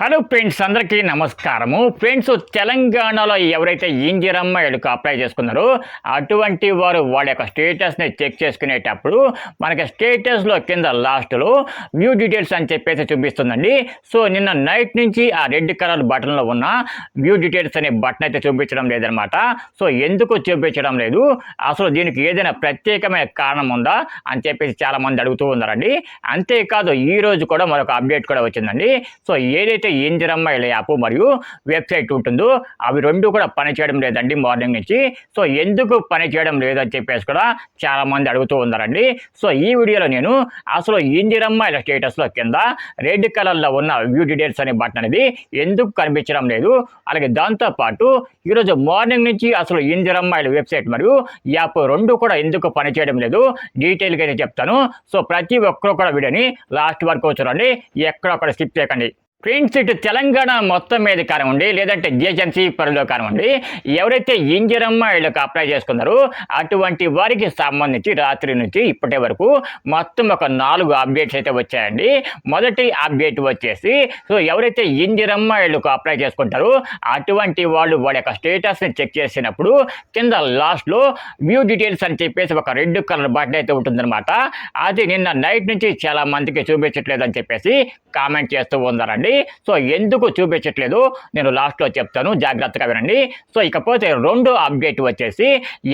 Hello friends అందరికీ నమస్కారము. Friends తెలంగాణలో ఎవరైతే ఇంజిరమ్మాయిలకు అప్లై చేసుకున్నారో అటువంటి వారు వాళ్ళ యొక్క స్టేటస్ని చెక్ చేసుకునేటప్పుడు మనకి స్టేటస్లో కింద లాస్ట్లో వ్యూ డీటెయిల్స్ అని చెప్పేసి చూపిస్తుందండి. సో నిన్న నైట్ నుంచి ఆ రెడ్ కలర్ బటన్లో ఉన్న వ్యూ డీటెయిల్స్ అనే బటన్ అయితే చూపించడం లేదనమాట సో ఎందుకు చూపించడం లేదు? అసలు దీనికి ఏదైనా ప్రత్యేకమైన కారణం ఉందా? అని చెప్పేసి చాలామంది అడుగుతూ ఉన్నారండి. అంతేకాదు ఈ రోజు కూడా మరొక అప్డేట్ కూడా వచ్చిందండి. సో ఏదైతే ఇంజరమ్మాయిల యాప్ మరియు వెబ్సైట్ ఉంటుందో అవి రెండు కూడా పనిచేయడం లేదండి మార్నింగ్ నుంచి. సో ఎందుకు పని చేయడం లేదని చెప్పేసి కూడా చాలామంది అడుగుతూ ఉన్నారండి. సో ఈ వీడియోలో నేను అసలు ఇంజిరమ్మాయిల స్టేటస్లో కింద రెడ్ కలర్లో ఉన్న వ్యూ డీటెయిల్స్ అనే బటన్ అనేది ఎందుకు కనిపించడం లేదు. అలాగే దాంతోపాటు ఈరోజు మార్నింగ్ నుంచి అసలు ఇంజిరమ్మాయిల వెబ్సైట్ మరియు యాప్ రెండు కూడా ఎందుకు పనిచేయడం లేదు డీటెయిల్గా అయితే చెప్తాను. సో ప్రతి ఒక్కరు కూడా వీడియోని లాస్ట్ వరకు చూడండి. ఎక్కడొక్కడ స్కిప్ చేయకండి. ఫ్రెండ్స్ ఇటు తెలంగాణ మొత్తం మీద కానివ్వండి లేదంటే జిహెచ్ఎంసీ పరిధిలో కానివ్వండి ఎవరైతే ఇంజరమ్మ వీళ్ళకి అప్లై చేసుకున్నారో అటువంటి వారికి సంబంధించి రాత్రి నుంచి ఇప్పటి వరకు మొత్తం ఒక నాలుగు అప్డేట్స్ అయితే వచ్చాయండి. మొదటి అప్డేట్ వచ్చేసి సో ఎవరైతే ఇంజరమ్మ వీళ్ళకు అప్లై చేసుకుంటారో అటువంటి వాళ్ళు వాళ్ళ యొక్క స్టేటస్ని చెక్ చేసినప్పుడు కింద లాస్ట్లో వ్యూ డీటెయిల్స్ అని చెప్పేసి ఒక రెడ్ కలర్ బటన్ అయితే ఉంటుందన్నమాట. అది నిన్న నైట్ నుంచి చాలా మందికి చూపించట్లేదని చెప్పేసి కామెంట్ చేస్తూ ఉన్నారండి. సో ఎందుకు చూపించట్లేదు? నేను లాస్ట్లో చెప్తాను. జాగ్రత్తగా వినండి. సో ఇకపోతే రెండో అప్డేట్ వచ్చేసి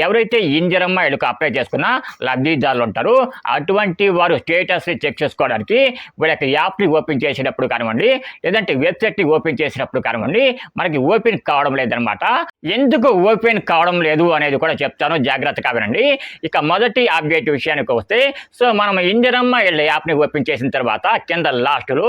ఎవరైతే ఇంజరమ్మ వీళ్ళకి అప్లై చేసుకున్న లబ్ధిదారులు ఉంటారు అటువంటి వారు స్టేటస్ని చెక్ చేసుకోవడానికి వీళ్ళకి యాప్ని ఓపెన్ చేసినప్పుడు కానివ్వండి లేదంటే వెబ్సైట్ని ఓపెన్ చేసినప్పుడు కానివ్వండి మనకి ఓపెన్ కావడం లేదనమాట ఎందుకు ఓపెన్ కావడం లేదు అనేది కూడా చెప్తాను. జాగ్రత్తగా వినండి. ఇక మొదటి అప్డేట్ విషయానికి వస్తే సో మనం ఇంజరమ్మ వీళ్ళ యాప్ని ఓపెన్ చేసిన తర్వాత కింద లాస్ట్లో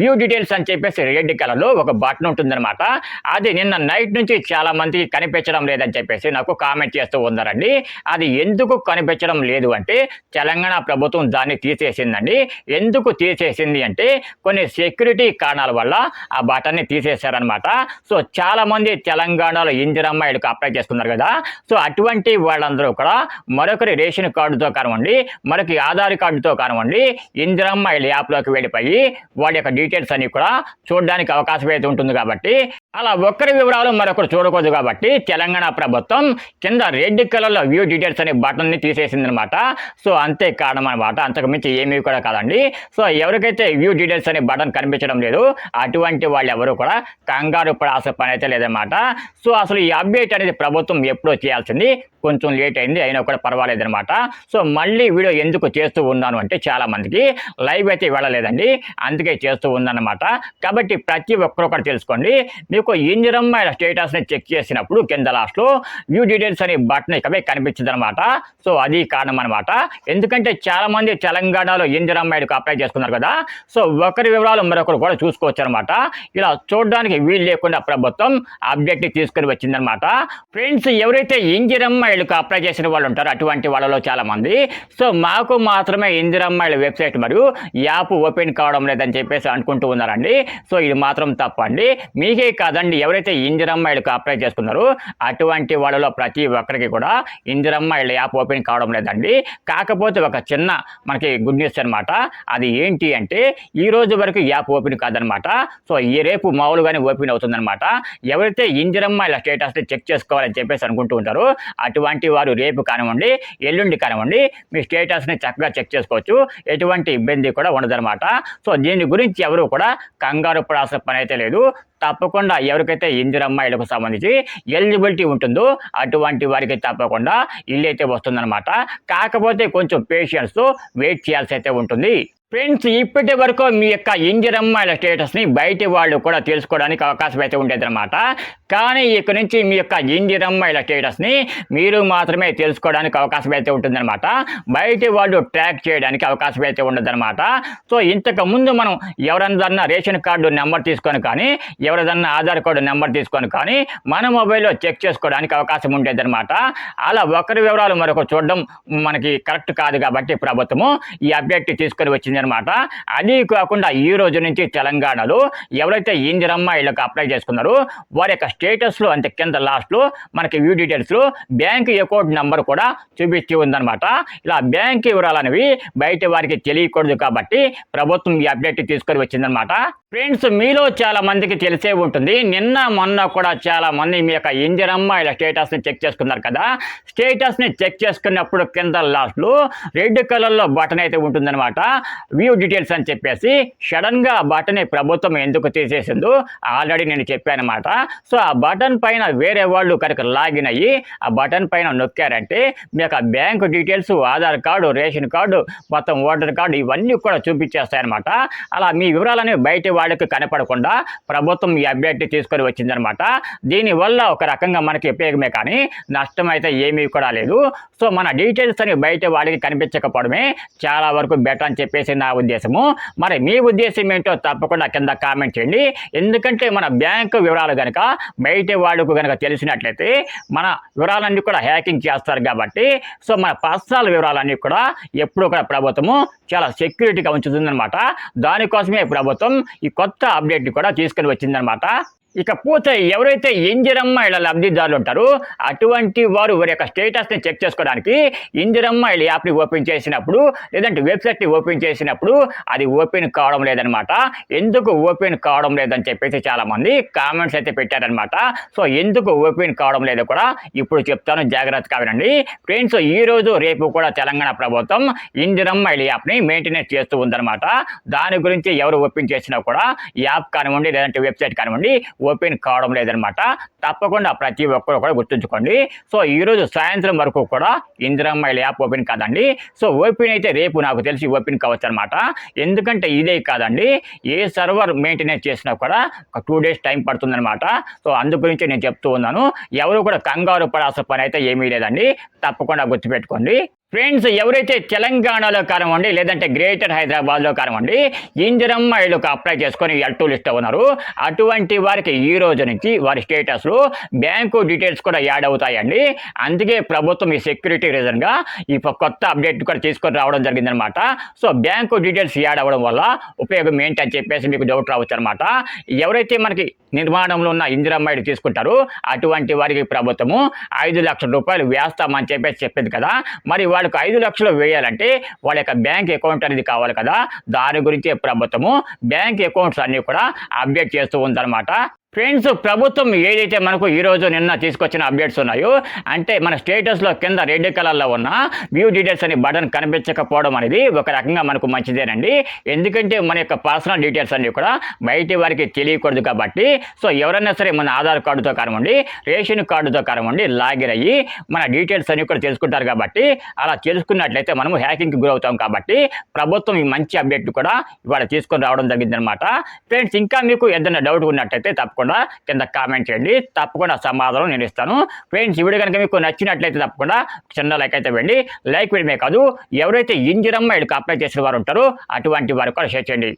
వ్యూ డీటెయిల్స్ అని చెప్పేసి రెడ్ కలర్లో ఒక బటన్ ఉంటుందన్నమాట. అది నిన్న నైట్ నుంచి చాలా మందికి కనిపించడం లేదని చెప్పేసి నాకు కామెంట్ చేస్తూ ఉన్నారండి. అది ఎందుకు కనిపించడం లేదు అంటే తెలంగాణ ప్రభుత్వం దాన్ని తీసేసిందండి. ఎందుకు తీసేసింది అంటే కొన్ని సెక్యూరిటీ కారణాల వల్ల ఆ బటన్ని తీసేశారనమాట సో చాలా మంది తెలంగాణలో ఇందిరమ్మ అప్లై చేసుకున్నారు కదా. సో అటువంటి వాళ్ళందరూ కూడా మరొకరి రేషన్ కార్డుతో కానివ్వండి మరొక ఆధార్ కార్డుతో కానివ్వండి ఇందిరమ్మ యాప్లోకి వెళ్ళిపోయి వాళ్ళ యొక్క డీటెయిల్స్ అన్ని కూడా చూడడానికి అవకాశం అయితే ఉంటుంది కాబట్టి అలా ఒక్కరి వివరాలు మరొకరు చూడకూడదు కాబట్టి తెలంగాణ ప్రభుత్వం కింద రెడ్ కలర్లో వ్యూ డీటెయిల్స్ అనే బటన్ని తీసేసిందనమాట సో అంతే కారణం అనమాట అంతకు మించి ఏమీ కూడా కాదండి. సో ఎవరికైతే వ్యూ డీటెయిల్స్ అనే బటన్ కనిపించడం లేదు అటువంటి వాళ్ళు ఎవరు కూడా కంగారు పడాల్సిన పని అయితే లేదనమాట సో అసలు ఈ అప్డేట్ అనేది ప్రభుత్వం ఎప్పుడో చేయాల్సింది కొంచెం లేట్ అయింది అయినా కూడా పర్వాలేదనమాట సో మళ్ళీ వీడియో ఎందుకు చేస్తూ ఉన్నాను అంటే చాలా మందికి లైవ్ అయితే వెళ్ళలేదండి. అందుకే చేస్తూ ఉందన్నమాట కాబట్టి ప్రతి ఒక్కరు కూడా తెలుసుకోండి. మీకు స్టేటస్ స్టేటస్ని చెక్ చేసినప్పుడు కింద లాస్ట్లో వ్యూ డీటెయిల్స్ అనే బటన్ ఇకపై కనిపించింది అనమాట సో అది కారణం అనమాట ఎందుకంటే చాలా మంది తెలంగాణలో ఇంజరమ్మాయికి అప్లై చేసుకున్నారు కదా. సో ఒకరి వివరాలు మరొకరు కూడా చూసుకోవచ్చు అనమాట ఇలా చూడడానికి వీలు లేకుండా ప్రభుత్వం అప్డేట్ని తీసుకుని వచ్చిందనమాట ఫ్రెండ్స్ ఎవరైతే ఇంజనమ్మాయిలకు అప్లై చేసిన వాళ్ళు ఉంటారో అటువంటి వాళ్ళలో చాలా మంది సో మాకు మాత్రమే ఇందిరమ్మాయిల వెబ్సైట్ మరియు యాప్ ఓపెన్ కావడం లేదని చెప్పేసి అనుకుంటూ ఉన్నారండి. సో ఇది మాత్రం తప్పండి. మీకే కాదండి. ఎవరైతే ఇందిరమ్మాయిలకు అప్లై చేసుకున్నారో అటువంటి వాళ్ళలో ప్రతి ఒక్కరికి కూడా ఇందిరమ్మాయిల యాప్ ఓపెన్ కావడం లేదండి. కాకపోతే ఒక చిన్న మనకి గుడ్ న్యూస్ అనమాట అది ఏంటి అంటే ఈ రోజు వరకు యాప్ ఓపెన్ కాదనమాట సో ఈ రేపు మామూలుగానే ఓపెన్ అవుతుందన్నమాట. ఎవరైతే ఇందిరమ్మాయిల స్టేటస్ని చెక్ చేసుకోవాలని చెప్పేసి అనుకుంటూ ఉంటారో అటువంటి వారు రేపు కానివ్వండి ఎల్లుండి కానివ్వండి మీ స్టేటస్ని చక్కగా చెక్ చేసుకోవచ్చు. ఎటువంటి ఇబ్బంది కూడా ఉండదన్నమాట. సో దీని గురించి ఎవరు కూడా కంగారు పడాల్సిన పని అయితే లేదు. తప్పకుండా ఎవరికైతే ఇందిర అమ్మాయిలకు సంబంధించి ఎలిజిబిలిటీ ఉంటుందో అటువంటి వారికి తప్పకుండా ఇల్లు అయితే వస్తుందన్నమాట. కాకపోతే కొంచెం పేషెన్స్తో వెయిట్ చేయాల్సి అయితే ఉంటుంది. ఫ్రెండ్స్ ఇప్పటి వరకు మీ యొక్క ఇంజన్ అమ్మాయిల స్టేటస్ని బయటి వాళ్ళు కూడా తెలుసుకోవడానికి అవకాశం అయితే ఉండేదన్నమాట. కానీ ఇక నుంచి మీ యొక్క ఇంజన్ అమ్మాయిల స్టేటస్ని మీరు మాత్రమే తెలుసుకోవడానికి అవకాశం అయితే ఉంటుందన్నమాట. బయటి వాళ్ళు ట్రాక్ చేయడానికి అవకాశం అయితే ఉండదన్నమాట. సో ఇంతకు ముందు మనం ఎవరన్నా రేషన్ కార్డు నెంబర్ తీసుకొని కానీ ఎవరిదన్నా ఆధార్ కార్డు నెంబర్ తీసుకొని కానీ మన మొబైల్లో చెక్ చేసుకోవడానికి అవకాశం ఉండేదన్నమాట. అలా ఒకరి వివరాలు మరొక చూడడం మనకి కరెక్ట్ కాదు కాబట్టి ప్రభుత్వము ఈ అప్డేట్ తీసుకొని వచ్చింది అనమాట అది కాకుండా ఈ రోజు నుంచి తెలంగాణలో ఎవరైతే ఇందిరమ్మ ఇళ్ళకి అప్లై చేసుకున్నారో వారి యొక్క స్టేటస్లో అంటే కింద లాస్ట్లో మనకి వ్యూ డీటెయిల్స్లో బ్యాంక్ అకౌంట్ నెంబర్ కూడా చూపించి ఉందన్నమాట. ఇలా బ్యాంక్ వివరాలు అనేవి బయట వారికి తెలియకూడదు కాబట్టి ప్రభుత్వం ఈ అప్డేట్ తీసుకొని వచ్చిందనమాట ఫ్రెండ్స్ మీలో చాలా మందికి తెలిసే ఉంటుంది. నిన్న మొన్న కూడా చాలా మంది మీ యొక్క ఇందిరమ్మ ఇలా స్టేటస్ని చెక్ చేసుకున్నారు కదా. స్టేటస్ని చెక్ చేసుకున్నప్పుడు కింద లాస్ట్లో రెడ్ కలర్లో బటన్ అయితే ఉంటుందన్నమాట. వ్యూ డీటెయిల్స్ అని చెప్పేసి సడన్గా ఆ బటన్ ప్రభుత్వం ఎందుకు తీసేసిందో ఆల్రెడీ నేను చెప్పానమాట. సో ఆ బటన్ పైన వేరే వాళ్ళు కనుక లాగిన్ అయ్యి ఆ బటన్ పైన నొక్కారంటే మీ యొక్క bank details Aadhaar card ration card మొత్తం ఓటర్ కార్డు ఇవన్నీ కూడా చూపించేస్తాయన్నమాట. అలా మీ వివరాలని బయట వాళ్ళకి కనపడకుండా ప్రభుత్వం ఈ అప్డేట్ తీసుకొని వచ్చిందనమాట దీనివల్ల ఒక రకంగా మనకి ఉపయోగమే కానీ నష్టం అయితే ఏమీ కూడా లేదు. సో మన డీటెయిల్స్ అని బయట వాళ్ళకి కనిపించకపోవడమే చాలా వరకు బెటర్ అని చెప్పేసి నా ఉద్దేశము. మరి మీ ఉద్దేశం ఏంటో తప్పకుండా కింద కామెంట్ చేయండి. ఎందుకంటే మన బ్యాంకు వివరాలు కనుక బయట వాళ్ళకు కనుక తెలిసినట్లయితే మన వివరాలన్నీ కూడా హ్యాకింగ్ చేస్తారు కాబట్టి సో మన పర్సనల్ వివరాలన్నీ కూడా ఎప్పుడు కూడా ప్రభుత్వము చాలా సెక్యూరిటీగా ఉంచుతుందన్నమాట. దానికోసమే ప్రభుత్వం ఈ కొత్త అప్డేట్ని కూడా తీసుకొని వచ్చిందనమాట ఇకపోతే ఎవరైతే ఇందిరమ్మ ఇళ్ళ లబ్ధిదారులు ఉంటారో అటువంటి వారు వారి యొక్క స్టేటస్ని చెక్ చేసుకోవడానికి ఇందిరమ్మ ఇళ్ళ యాప్ని ఓపెన్ చేసినప్పుడు లేదంటే వెబ్సైట్ని ఓపెన్ చేసినప్పుడు అది ఓపెన్ కావడం లేదనమాట ఎందుకు ఓపెన్ కావడం లేదని చెప్పేసి చాలామంది కామెంట్స్ అయితే పెట్టారనమాట సో ఎందుకు ఓపెన్ కావడం లేదో కూడా ఇప్పుడు చెప్తాను. జాగ్రత్తగా వినండి. ఫ్రెండ్స్ ఈ రోజు రేపు కూడా తెలంగాణ ప్రభుత్వం ఇందిరమ్మ ఇళ్ళ యాప్ని మెయింటెనెన్స్ చేస్తూ ఉందన్నమాట. దాని గురించి ఎవరు ఓపెన్ చేసినా కూడా యాప్ కానివ్వండి లేదంటే వెబ్సైట్ కానివ్వండి ఓపెన్ కావడం లేదనమాట. తప్పకుండా ప్రతి ఒక్కరు కూడా గుర్తుంచుకోండి. సో ఈరోజు సాయంత్రం వరకు కూడా ఇందిరమ్మ యాప్ ఓపెన్ కాదండి. సో ఓపెన్ అయితే రేపు నాకు తెలిసి ఓపెన్ కావచ్చు అనమాట. ఎందుకంటే ఇదే కాదండి. ఏ సర్వర్ మెయింటెనెన్స్ చేసినా కూడా ఒక టూ డేస్ టైం పడుతుందనమాట. సో అందు గురించి నేను చెప్తూ ఉన్నాను. ఎవరు కూడా కంగారు పడాల్సిన పని అయితే ఏమీ లేదండి. తప్పకుండా గుర్తుపెట్టుకోండి. ఫ్రెండ్స్ ఎవరైతే తెలంగాణలో కానివ్వండి లేదంటే గ్రేటర్ హైదరాబాద్లో కానివ్వండి ఇందిరమ్మ ఇళ్ళకు అప్లై చేసుకొని అటు లిస్ట్ ఉన్నారు. అటువంటి వారికి ఈ రోజు నుంచి వారి స్టేటస్లో బ్యాంకు డీటెయిల్స్ కూడా యాడ్ అవుతాయండి. అందుకే ప్రభుత్వం ఈ సెక్యూరిటీ రీజన్గా ఈ కొత్త అప్డేట్ కూడా తీసుకొని రావడం జరిగిందనమాట సో బ్యాంకు డీటెయిల్స్ యాడ్ అవ్వడం వల్ల ఉపయోగం ఏంటి అని చెప్పేసి మీకు డౌట్ రావచ్చు అనమాట ఎవరైతే మనకి నిర్మాణంలో ఉన్న ఇందిరమ్మ ఇల్లు తీసుకుంటారో అటువంటి వారికి ప్రభుత్వము ఐదు లక్షల రూపాయలు వేస్తామని చెప్పేసి చెప్పింది కదా. మరి వాళ్ళకి ఐదు లక్షలు వేయాలంటే వాళ్ళ యొక్క బ్యాంక్ అకౌంట్ అనేది కావాలి కదా. దాని గురించి ప్రభుత్వము బ్యాంక్ అకౌంట్స్ అన్నీ కూడా అప్డేట్ చేస్తూ ఉందన్నమాట. ఫ్రెండ్స్ ప్రభుత్వం ఏదైతే మనకు ఈ రోజు నిన్న తీసుకొచ్చిన అప్డేట్స్ ఉన్నాయో అంటే మన స్టేటస్లో కింద రెడ్ కలర్లో ఉన్న వ్యూ డీటెయిల్స్ అనే బటన్ కనిపించకపోవడం అనేది ఒక రకంగా మనకు మంచిదేనండి. ఎందుకంటే మన యొక్క పర్సనల్ డీటెయిల్స్ అన్నీ కూడా బయటి వారికి తెలియకూడదు కాబట్టి సో ఎవరైనా సరే మన ఆధార్ కార్డుతో కానివ్వండి రేషన్ కార్డుతో కానివ్వండి లాగిన్ అయ్యి మన డీటెయిల్స్ అన్ని కూడా తెలుసుకుంటారు కాబట్టి అలా తెలుసుకున్నట్లయితే మనము హ్యాకింగ్కి గురవుతాం కాబట్టి ప్రభుత్వం ఈ మంచి అప్డేట్ కూడా ఇవాళ తీసుకొని రావడం జరిగిందనమాట ఫ్రెండ్స్ ఇంకా మీకు ఏదైనా డౌట్ ఉన్నట్టయితే తప్పకుండా కింద కామెంట్ చేయండి. తప్పకుండా సమాధానం నేను ఇస్తాను. ఫ్రెండ్స్ ఈ వీడియో కనుక మీకు నచ్చినట్లయితే తప్పకుండా చిన్న లైక్ అయితే ఇవ్వండి. లైక్ వేయడమే కాదు ఎవరైతే ఇంజిరమ్మ ఇక్కడికి అప్లై చేసిన వారు ఉంటారో అటువంటి వారు కూడా షేర్ చేయండి.